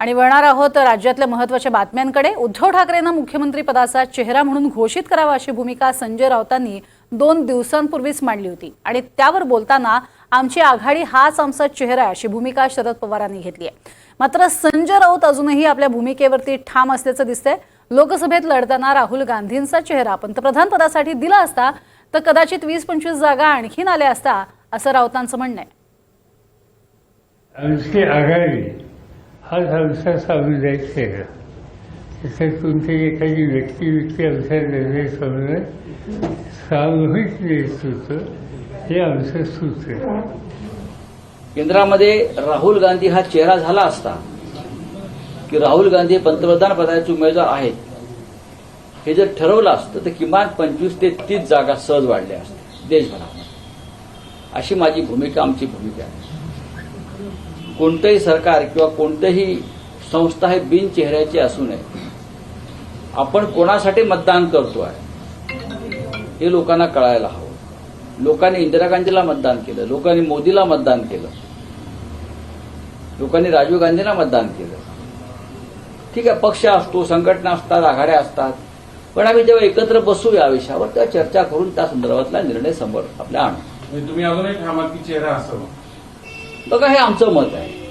आणि वळणार आहोत राज्यातल्या महत्त्वाच्या बातम्यांकडे. उद्धव ठाकरेंना मुख्यमंत्री पदाचा चेहरा म्हणून घोषित करावा अशी भूमिका संजय राऊतांनी दोन दिवसांपूर्वीच मांडली होती. आणि त्यावर बोलताना आमची आघाडी हाच आमचा चेहरा आहे अशी भूमिका शरद पवारांनी घेतली आहे. मात्र संजय राऊत अजूनही आपल्या भूमिकेवरती ठाम असल्याचं दिसतंय. लोकसभेत लढताना राहुल गांधींचा चेहरा पंतप्रधान पदासाठी दिला असता तर कदाचित वीस पंचवीस जागा आणखीन आल्या असता असं राऊतांचं म्हणणं आहे. आघाडी हा हाच आमचा सामुदायिक चेहरा तिथे एखादी व्यक्ती व्यक्ती आमच्या निर्णय समजून सामूहिक नेतृत्व हे आमचं सूत्र केंद्रामध्ये राहुल गांधी हा चेहरा झाला असता की राहुल गांधी पंतप्रधान पदाचे उमेदवार आहेत. हे जर ठरवलं असतं तर किमान पंचवीस ते तीस जागा सहज वाढल्या असत्या देशभरामध्ये. अशी माझी भूमिका आमची भूमिका आहे. कोणतंही सरकार किंवा कोणतंही संस्था हे बिन चेहऱ्याची असू नये. आपण कोणासाठी मतदान करतोय हे लोकांना कळायला हवं. लोकांनी इंदिरा गांधीला मतदान केलं लोकांनी मोदीला मतदान केलं लोकांनी राजीव गांधींना मतदान केलं. ठीक आहे पक्ष असतो संघटना असतात आघाड्या असतात पण आम्ही जेव्हा एकत्र बसू या विषयावर तेव्हा चर्चा करून त्या संदर्भातला निर्णय समोर आपल्या आणू. म्हणजे तुम्ही अजून एक चेहरा असावा. बघा हे आमचं मत आहे.